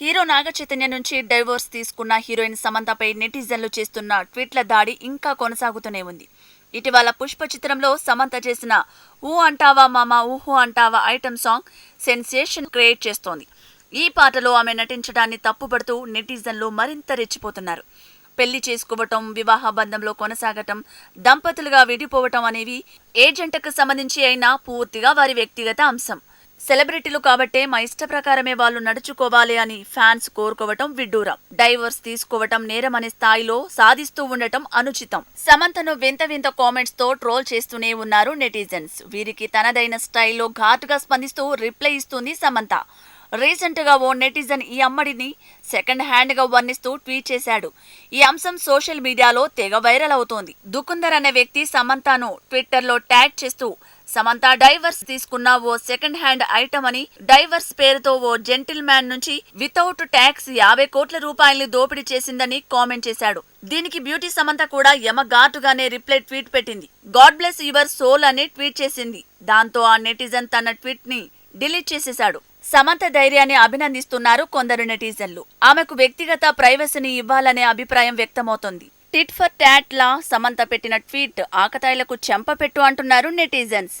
Hero Naga Chaitanya నుంచి divorce తీసుకున్న heroine సమంతపై నెటిజన్లు చేస్తున్న ట్వీట్ల దాడి ఇంకా కొనసాగుతూనే ఉంది. ఇటీవల పుష్ప చిత్రంలో సమంత చేసిన ఊ అంటావా మామ ఊహు అంటావా ఐటమ్ సాంగ్ సెన్సేషన్ క్రియేట్ చేస్తోంది. ఈ పాటలో ఆమె నటించడాన్ని తప్పుపడుతూ నెటిజన్లు మరింత రెచ్చిపోతున్నారు. పెళ్ళి చేసుకోవటం వివాహ బంధంలో కొనసాగటం దంపతులుగా విడిపోవటం అనేవి ఏజెంట్కు సంబంధించి అయినా పూర్తిగా వారి వ్యక్తిగత అంశం. సెలబ్రిటీలు కాబట్టే మా ఇష్ట ప్రకారమే వాళ్ళు నడుచుకోవాలి అని ఫ్యాన్స్ కోరుకోవటం విడ్డూరం. డైవర్స్ తీసుకోవటం నేరం అనే స్థాయిలో సాధిస్తూ ఉండటం అనుచితం. సమంతను వింత వింత కామెంట్స్తో ట్రోల్ చేస్తూనే ఉన్నారు నెటిజన్స్. వీరికి తనదైన స్టైల్లో ఘాటుగా స్పందిస్తూ రిప్లై ఇస్తుంది సమంత. రీసెంట్గా ఓ నెటిజన్ ఈ అమ్మడిని సెకండ్ హ్యాండ్గా వర్ణిస్తూ ట్వీట్ చేశాడు. ఈ అంశం సోషల్ మీడియాలో తెగ వైరల్ అవుతోంది. దుకుందర్ అనే వ్యక్తి సమంతాను ట్విట్టర్లో ట్యాగ్ చేస్తూ సమంత డైవర్స్ తీసుకున్న ఓ సెకండ్ హ్యాండ్ ఐటమ్ అని డైవర్స్ పేరుతో ఓ జెంటిల్ మ్యాన్ నుంచి వితౌట్ ట్యాక్స్ యాభై కోట్ల రూపాయల్ని దోపిడీ చేసిందని కామెంట్ చేశాడు. దీనికి బ్యూటీ సమంత కూడా యమగాటుగానే రిప్లై ట్వీట్ పెట్టింది. గాడ్ బ్లెస్ యువర్ సోల్ అని ట్వీట్ చేసింది. దాంతో ఆ నెటిజన్ తన ట్వీట్ని డిలీట్ చేసేశాడు. సమంత ధైర్యాన్ని అభినందిస్తున్నారు కొందరు నెటిజన్లు. ఆమెకు వ్యక్తిగత ప్రైవసీని ఇవ్వాలనే అభిప్రాయం వ్యక్తమవుతోంది. టిట్ ఫర్ టాట్ లా సమంత పెట్టిన ట్వీట్ ఆకతాయిలకు చెంపపెట్టు అంటున్నారు నెటిజన్స్.